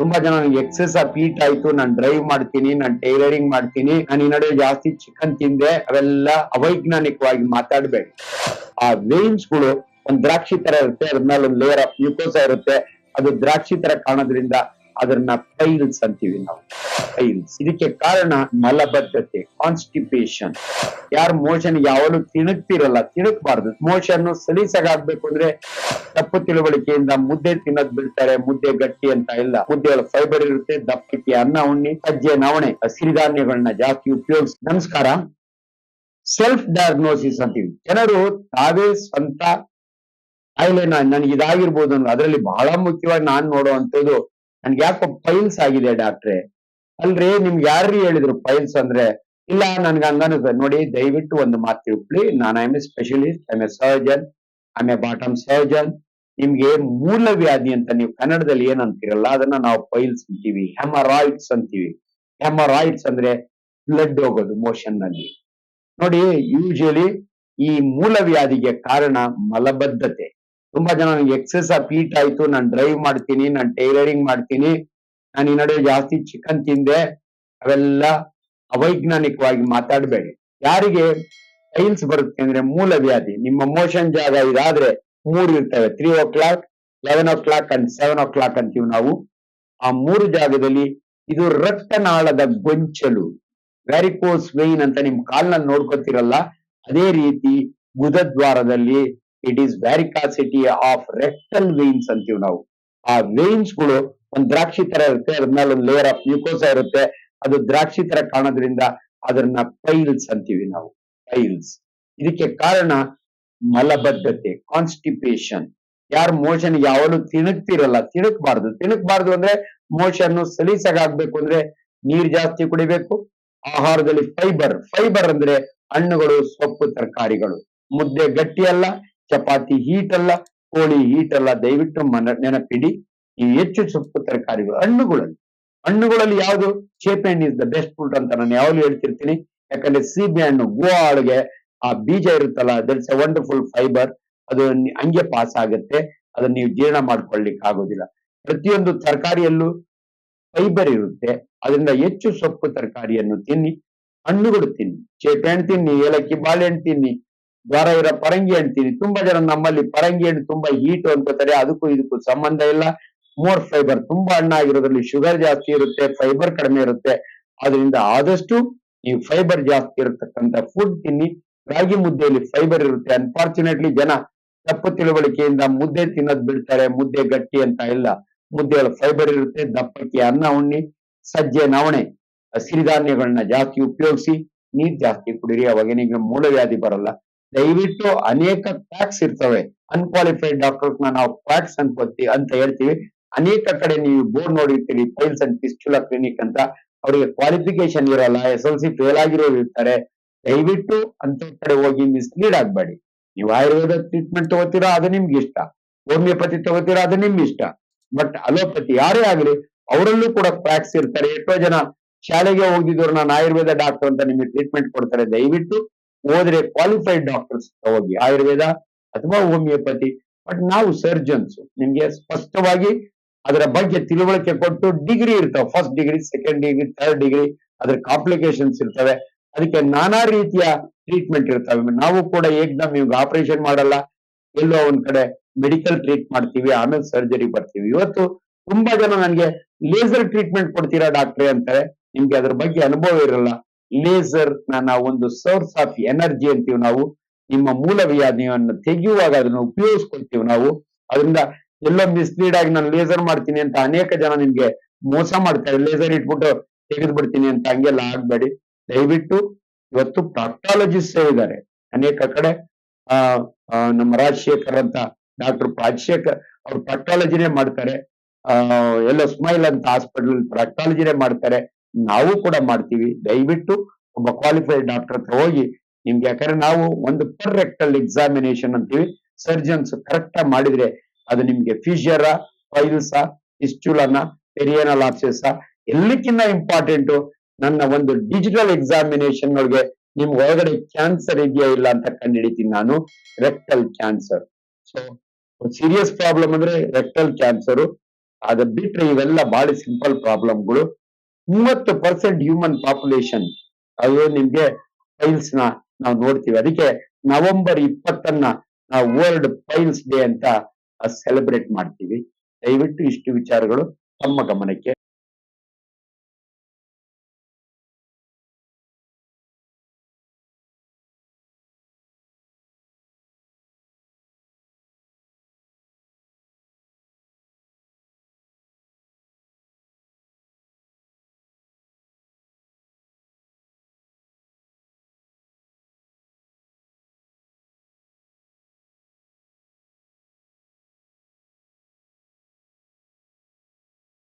ತುಂಬಾ ಜನ ನನಗೆ ಎಕ್ಸಸ್ ಹೀಟ್ ಆಯ್ತು. ನಾನು ಡ್ರೈವ್ ಮಾಡ್ತೀನಿ, ನಾನು ಟೈಲರಿಂಗ್ ಮಾಡ್ತೀನಿ. ನಾನು ಈ ನಡುವೆ ಜಾಸ್ತಿ ಚಿಕನ್ ತಿಂದೆ. ಅವೆಲ್ಲ ಅವೈಜ್ಞಾನಿಕವಾಗಿ ಮಾತಾಡಬೇಡಿ. ಆ ವೇನ್ಸ್ಗಳು ಒಂದ್ ದ್ರಾಕ್ಷಿ ತರ ಇರುತ್ತೆ ಅದ್ರ ಮೇಲೆ ಒಂದು ಲೇಯರ್ ಆಫ್ ಗ್ಲೂಕೋಸ ಇರುತ್ತೆ. ಅದು ದ್ರಾಕ್ಷಿ ತರ ಕಾಣೋದ್ರಿಂದ ಅದನ್ನ ಫೈಲ್ಸ್ ಅಂತೀವಿ ನಾವು. ಫೈಲ್ಸ್ ಇದಕ್ಕೆ ಕಾರಣ ಮಲಬದ್ಧತೆ ಕಾನ್ಸ್ಟಿಪೇಷನ್ ಯಾರು ಮೋಷನ್ ಯಾವಾಗಲೂ ತಿಣುಕ್ತಿರಲ್ಲ ತಿಣುಕ್ಬಾರ್ದು ಮೋಷನ್ ಸಲೀಸಾಗಬೇಕು ಅಂದ್ರೆ ತಪ್ಪು ತಿಳುವಳಿಕೆಯಿಂದ ಮುದ್ದೆ ತಿನ್ನೋದ್ ಬಿಡ್ತಾರೆ, ಮುದ್ದೆ ಗಟ್ಟಿ ಅಂತ ಇಲ್ಲ. ಮುದ್ದೆಗಳ ಫೈಬರ್ ಇರುತ್ತೆ ದಪ್ಪಕ್ಕೆ ಅನ್ನ, ಉಣ್ಣಿ, ಸಜ್ಜೆ, ನವಣೆ ಸಿರಿಧಾನ್ಯಗಳನ್ನ ಜಾಸ್ತಿ ಉಪಯೋಗಿಸಿ. ನಮಸ್ಕಾರ. ಸೆಲ್ಫ್ ಡಯಾಗ್ನೋಸಿಸ್ ಅಂತೀವಿ. ಜನರು ತಾವೇ ಸ್ವಂತ ಕಾಯಿಲೆ ನನಗೆ ಇದಾಗಿರ್ಬೋದು ಅದರಲ್ಲಿ ಬಹಳ ಮುಖ್ಯವಾಗಿ ನಾನ್ ನೋಡುವಂತದ್ದು ನನ್ಗೆ ಯಾಕೋ ಪೈಲ್ಸ್ ಆಗಿದೆ ಡಾಕ್ಟ್ರೆ ಅಲ್ರಿ ನಿಮ್ಗೆ ಯಾರು ಹೇಳಿದ್ರು ಪೈಲ್ಸ್ ಅಂದ್ರೆ? ಇಲ್ಲ, ನನ್ಗೆ ಹಂಗನ ನೋಡಿ, ದಯವಿಟ್ಟು ಒಂದು ಮಾತು ತಿಳ್ಕೊಳ್ಳಿ. ನಾನು I am a specialist I am a surgeon I a bottom surgeon ನಿಮ್ಗೆ ಮೂಲ ವ್ಯಾಧಿ ಅಂತ ನೀವು ಕನ್ನಡದಲ್ಲಿ ಏನಂತೀರಲ್ಲ ಅದನ್ನ ನಾವು ಪೈಲ್ಸ್ ಅಂತೀವಿ. ಹೆಮರಾಯ್ಡ್ಸ್ ಅಂತೀವಿ. ಹೆಮರಾಯ್ಡ್ಸ್ ಅಂದ್ರೆ ಬ್ಲಡ್ ಹೋಗೋದು ಮೋಷನ್ನಲ್ಲಿ. ನೋಡಿ ಯೂಶಲಿ ಈ ಮೂಲ ವ್ಯಾಧಿಗೆ ಕಾರಣ ಮಲಬದ್ಧತೆ. ತುಂಬಾ ಜನ ನನಗೆ ಎಕ್ಸಸ್ ಹೀಟ್ ಆಯ್ತು, ನಾನು ಡ್ರೈವ್ ಮಾಡ್ತೀನಿ, ನಾನು ಟೈಲರಿಂಗ್ ಮಾಡ್ತೀನಿ, ನಾನು ಈ ನಡುವೆ ಜಾಸ್ತಿ ಚಿಕನ್ ತಿಂದೆ, ಅವೆಲ್ಲ ಅವೈಜ್ಞಾನಿಕವಾಗಿ ಮಾತಾಡಬೇಡಿ. ಯಾರಿಗೆ ಟೈಲ್ಸ್ ಬರುತ್ತೆ ಅಂದ್ರೆ ಮೂಲ ವ್ಯಾಧಿ, ನಿಮ್ಮ ಮೋಷನ್ ಜಾಗ ಇದಾದ್ರೆ ಮೂರು ಇರ್ತವೆ three o'clock eleven o'clock and seven o'clock ಅಂತೀವಿ ನಾವು. ಆ ಮೂರು ಜಾಗದಲ್ಲಿ ಇದು ರಕ್ತನಾಳದ ಗೊಂಚಲು ವ್ಯಾರಿಕೋಸ್ ವೆಯಿನ್ ಅಂತ ನಿಮ್ ಕಾಲ್ನಲ್ಲಿ ನೋಡ್ಕೊತಿರಲ್ಲ, ಅದೇ ರೀತಿ ಗುದದ್ವಾರದಲ್ಲಿ it is varicosity of rectal veins ಅಂತೀವಿ ನಾವು. ಆ ವೇನ್ಸ್ಗಳು ಒಂದ್ ದ್ರಾಕ್ಷಿ ತರ ಇರುತ್ತೆ, ಅದ್ರ ಮೇಲೆ ಒಂದು ಲೇಯರ್ ಆಫ್ ಮ್ಯೂಕೋಸ ಇರುತ್ತೆ. ಅದು ದ್ರಾಕ್ಷಿ ತರ ಕಾಣೋದ್ರಿಂದ ಅದನ್ನ ಪೈಲ್ಸ್ ಅಂತೀವಿ ನಾವು ಪೈಲ್ಸ್ ಇದಕ್ಕೆ ಕಾರಣ ಮಲಬದ್ಧತೆ ಕಾನ್ಸ್ಟಿಪೇಷನ್ ಯಾರು ಮೋಷನ್ ಯಾವಾಗಲೂ ತಿಣುಕ್ತಿರಲ್ಲ ತಿಣುಕ್ಬಾರ್ದು ತಿಣುಕ್ಬಾರ್ದು ಅಂದ್ರೆ ಮೋಷನ್ ಸಲೀಸಾಗಬೇಕು ಅಂದ್ರೆ ನೀರ್ ಜಾಸ್ತಿ ಕುಡಿಬೇಕು, ಆಹಾರದಲ್ಲಿ ಫೈಬರ್ ಫೈಬರ್ ಅಂದ್ರೆ ಹಣ್ಣುಗಳು, ಸೊಪ್ಪು, ತರಕಾರಿಗಳು. ಮುದ್ದೆ ಗಟ್ಟಿ ಅಲ್ಲ ಚಪಾತಿ ಹೀಟ್ ಅಲ್ಲ, ಕೋಳಿ ಹೀಟ್ ಅಲ್ಲ, ದಯವಿಟ್ಟು ಮನ ನೆನಪಿಡಿ ಈ ಹೆಚ್ಚು ಸೊಪ್ಪು ತರಕಾರಿಗಳು, ಹಣ್ಣುಗಳಲ್ಲಿ. ಹಣ್ಣುಗಳಲ್ಲಿ ಯಾವುದು? ಚೇಪೆ ಹಣ್ಣು ಇಸ್ ದ ಬೆಸ್ಟ್ ಫುಡ್ ಅಂತ ನಾನು ಯಾವಾಗಲೂ ಹೇಳ್ತಿರ್ತೀನಿ. ಯಾಕಂದ್ರೆ ಸೀಬೆ ಹಣ್ಣು ಗೋವಾಳಿಗೆ ಆ ಬೀಜ ಇರುತ್ತಲ್ಲ ದಟ್ಸ್ ಎ ವಂಡರ್ಫುಲ್ ಫೈಬರ್ ಅದು ಹಂಗೆ ಪಾಸ್ ಆಗುತ್ತೆ. ಅದನ್ನ ನೀವು ಜೀರ್ಣ ಮಾಡ್ಕೊಳ್ಲಿಕ್ಕೆ ಆಗೋದಿಲ್ಲ. ಪ್ರತಿಯೊಂದು ತರಕಾರಿಯಲ್ಲೂ ಫೈಬರ್ ಇರುತ್ತೆ. ಅದರಿಂದ ಹೆಚ್ಚು ಸೊಪ್ಪು ತರಕಾರಿಯನ್ನು ತಿನ್ನಿ, ಹಣ್ಣುಗಳು ತಿನ್ನಿ. ಚೇಪೆ ಹಣ್ಣು ತಿನ್ನಿ, ಏಲಕ್ಕಿ, ಬಾಳೆಹಣ್ಣು ತಿನ್ನಿ. ದ್ವಾರ ಇರೋ ಪರಂಗಿ ಅಂತೀನಿ ತುಂಬಾ ಜನ ನಮ್ಮಲ್ಲಿ ಪರಂಗಿ ಹಣ್ಣು ತುಂಬಾ ಹೀಟ್ ಅನ್ಕೋತಾರೆ ಅದಕ್ಕೂ ಇದಕ್ಕೂ ಸಂಬಂಧ ಇಲ್ಲ. ಮೋರ್ ಫೈಬರ್ ತುಂಬಾ ಹಣ್ಣಾಗಿರೋದ್ರಲ್ಲಿ ಶುಗರ್ ಜಾಸ್ತಿ ಇರುತ್ತೆ ಫೈಬರ್ ಕಡಿಮೆ ಇರುತ್ತೆ. ಅದರಿಂದ ಆದಷ್ಟು ನೀವು ಫೈಬರ್ ಜಾಸ್ತಿ ಇರತಕ್ಕಂತ ಫುಡ್ ತಿನ್ನಿ. ರಾಗಿ ಮುದ್ದೆಯಲ್ಲಿ ಫೈಬರ್ ಇರುತ್ತೆ. ಅನ್ಫಾರ್ಚುನೇಟ್ಲಿ ಜನ ತಪ್ಪು ತಿಳುವಳಿಕೆಯಿಂದ ಮುದ್ದೆ ತಿನ್ನೋದ್ ಬಿಡ್ತಾರೆ. ಮುದ್ದೆ ಗಟ್ಟಿ ಅಂತ ಇಲ್ಲ. ಮುದ್ದೆಯಲ್ಲಿ ಫೈಬರ್ ಇರುತ್ತೆ. ದಪ್ಪಕ್ಕೆ ಅನ್ನ, ಉಣ್ಣಿ, ಸಜ್ಜೆ, ನವಣೆ, ಸಿರಿಧಾನ್ಯಗಳನ್ನ ಜಾಸ್ತಿ ಉಪಯೋಗಿಸಿ, ನೀರ್ ಜಾಸ್ತಿ ಕುಡಿರಿ. ಅವಾಗ ನಿಮ್ಗೆ ಮೂಲವ್ಯಾಧಿ ಬರಲ್ಲ. ದಯವಿಟ್ಟು ಅನೇಕ ಫ್ಯಾಕ್ಸ್ ಇರ್ತವೆ. ಅನ್ಕ್ವಾಲಿಫೈಡ್ ಡಾಕ್ಟರ್ಸ್ ನಾವು ಫ್ಯಾಕ್ಸ್ ಅನ್ಕೋತೀವಿ ಅಂತ ಹೇಳ್ತೀವಿ. ಅನೇಕ ಕಡೆ ನೀವು ಬೋರ್ಡ್ ನೋಡಿರ್ತೀರಿ. ಪೈಲ್ಸ್ ಅಂಡ್ ಪಿಸ್ಟುಲಾ ಕ್ಲಿನಿಕ್ ಅಂತ ಅವರಿಗೆ ಕ್ವಾಲಿಫಿಕೇಶನ್ ಇರಲ್ಲ ಎಸ್ ಎಲ್ ಸಿ ಫೇಲ್ ಆಗಿರೋರು ಇರ್ತಾರೆ. ದಯವಿಟ್ಟು ಅಂತ ಕಡೆ ಹೋಗಿ ಮಿಸ್ಲೀಡ್ ಆಗ್ಬೇಡಿ. ನೀವು ಆಯುರ್ವೇದ ಟ್ರೀಟ್ಮೆಂಟ್ ತಗೋತೀರಾ, ಅದು ನಿಮ್ಗೆ ಇಷ್ಟ. ಹೋಮಿಯೋಪತಿ ತಗೋತೀರಾ, ಅದು ನಿಮ್ಗೆ ಇಷ್ಟ. ಬಟ್ ಅಲೋಪತಿ ಯಾರೇ ಆಗಲಿ, ಅವರಲ್ಲೂ ಕೂಡ ಫ್ಯಾಕ್ಸ್ ಇರ್ತಾರೆ. ಎಷ್ಟೋ ಜನ ಶಾಲೆಗೆ ಹೋಗಿದ್ರು ನಾನು ಆಯುರ್ವೇದ ಡಾಕ್ಟರ್ ಅಂತ ನಿಮಗೆ ಟ್ರೀಟ್ಮೆಂಟ್ ಕೊಡ್ತಾರೆ. ದಯವಿಟ್ಟು ಹೋದ್ರೆ ಕ್ವಾಲಿಫೈಡ್ ಡಾಕ್ಟರ್ಸ್ ಹೋಗಿ ಆಯುರ್ವೇದ ಅಥವಾ ಹೋಮಿಯೋಪತಿ ಬಟ್ ನಾವು ಸರ್ಜನ್ಸ್ ನಿಮ್ಗೆ ಸ್ಪಷ್ಟವಾಗಿ ಅದರ ಬಗ್ಗೆ ತಿಳುವಳಿಕೆ ಕೊಟ್ಟು ಡಿಗ್ರಿ ಇರ್ತಾವೆ. First degree second degree third degree ಅದ್ರ ಕಾಂಪ್ಲಿಕೇಶನ್ಸ್ ಇರ್ತವೆ. ಅದಕ್ಕೆ ನಾನಾ ರೀತಿಯ ಟ್ರೀಟ್ಮೆಂಟ್ ಇರ್ತವೆ. ನಾವು ಕೂಡ ಏಕ್ದಮ್ ಇವಾಗ ಆಪರೇಷನ್ ಮಾಡಲ್ಲ. ಎಲ್ಲೋ ಒಂದ್ ಕಡೆ ಮೆಡಿಕಲ್ ಟ್ರೀಟ್ ಮಾಡ್ತೀವಿ, ಆಮೇಲೆ ಸರ್ಜರಿ ಬರ್ತೀವಿ. ಇವತ್ತು ತುಂಬಾ ಜನ ನನ್ಗೆ ಲೇಸರ್ ಟ್ರೀಟ್ಮೆಂಟ್ ಕೊಡ್ತೀರಾ ಡಾಕ್ಟ್ರೆ ಅಂತಾರೆ. ನಿಮ್ಗೆ ಅದ್ರ ಬಗ್ಗೆ ಅನುಭವ ಇರಲ್ಲ. ಲೇಸರ್ ನಾವು ಒಂದು ಸೋರ್ಸ್ ಆಫ್ ಎನರ್ಜಿ ಅಂತೀವಿ ನಾವು. ನಿಮ್ಮ ಮೂಲ ವ್ಯಾಧಿಯನ್ನು ತೆಗೆಯುವಾಗ ಅದನ್ನು ಉಪಯೋಗಿಸ್ಕೊಳ್ತೀವಿ ನಾವು. ಅದರಿಂದ ಎಲ್ಲೋ ಮಿಸ್ಲೀಡ್ ಆಗಿ ನಾನು ಲೇಸರ್ ಮಾಡ್ತೀನಿ ಅಂತ ಅನೇಕ ಜನ ನಿಮ್ಗೆ ಮೋಸ ಮಾಡ್ತಾರೆ. ಲೇಸರ್ ಇಟ್ಬಿಟ್ಟು ತೆಗೆದು ಬಿಡ್ತೀನಿ ಅಂತ ಹಂಗೆಲ್ಲ ಆಗ್ಬೇಡಿ. ದಯವಿಟ್ಟು ಇವತ್ತು ಪ್ರಾಕ್ಟಾಲಜಿಸ್ಟ್ ಇದ್ದಾರೆ. ಅನೇಕ ಕಡೆ ಆ ಆ, ನಮ್ಮ ರಾಜಶೇಖರ್ ಅಂತ ಡಾಕ್ಟರ್ ರಾಜಶೇಖರ್ ಅವ್ರು ಪ್ರಾಕ್ಟಾಲಜಿನೇ ಮಾಡ್ತಾರೆ. ಆ ಎಲ್ಲೋ ಸ್ಮೈಲ್ ಅಂತ ಹಾಸ್ಪಿಟಲ್ ಪ್ರಾಕ್ಟಾಲಜಿನೇ ಮಾಡ್ತಾರೆ. ನಾವು ಕೂಡ ಮಾಡ್ತೀವಿ. ದಯವಿಟ್ಟು ಒಬ್ಬ ಕ್ವಾಲಿಫೈಡ್ ಡಾಕ್ಟರ್ ಹತ್ರ ಹೋಗಿ, ನಿಮ್ಗೆ ಯಾಕಂದ್ರೆ ನಾವು ಒಂದು ಪರ್ ರೆಕ್ಟಲ್ ಎಕ್ಸಾಮಿನೇಷನ್ ಅಂತೀವಿ. ಸರ್ಜನ್ಸ್ ಕರೆಕ್ಟ್ ಆಗಿ ಮಾಡಿದ್ರೆ ಅದು ನಿಮ್ಗೆ ಫಿಶಿಯರ ಫೈಲ್ಸ ಇಸ್ಚುಲನ ಪೆರಿಯನಲ್ ಆಪ್ಸೆಸ್ ಎಲ್ಲಕ್ಕಿಂತ ಇಂಪಾರ್ಟೆಂಟ್ ನನ್ನ ಒಂದು ಡಿಜಿಟಲ್ ಎಕ್ಸಾಮಿನೇಷನ್ ಒಳಗೆ ನಿಮ್ ಒಳಗಡೆ ಕ್ಯಾನ್ಸರ್ ಇದೆಯಾ ಇಲ್ಲ ಅಂತ ಕಂಡುಹಿಡಿತೀನಿ ನಾನು. Rectal cancer so serious problem ಅಂದ್ರೆ ರೆಕ್ಟಲ್ ಕ್ಯಾನ್ಸರ್ ಅದ ಬಿಟ್ರೆ ಇವೆಲ್ಲ ಬಹಳ ಸಿಂಪಲ್ ಪ್ರಾಬ್ಲಮ್ಗಳು ಮೂವತ್ತು ಪರ್ಸೆಂಟ್ ಹ್ಯೂಮನ್ ಪಾಪ್ಯುಲೇಷನ್ ಅದು ನಿಮ್ಗೆ ಪೈಲ್ಸ್ನ ನಾವು ನೋಡ್ತೀವಿ. ಅದಕ್ಕೆ ನವೆಂಬರ್ ಇಪ್ಪತ್ತನ್ನ ನಾವು ವರ್ಲ್ಡ್ ಪೈಲ್ಸ್ ಡೇ ಅಂತ ಸೆಲೆಬ್ರೇಟ್ ಮಾಡ್ತೀವಿ. ದಯವಿಟ್ಟು ಇಷ್ಟು ವಿಚಾರಗಳು ತಮ್ಮ ಗಮನಕ್ಕೆ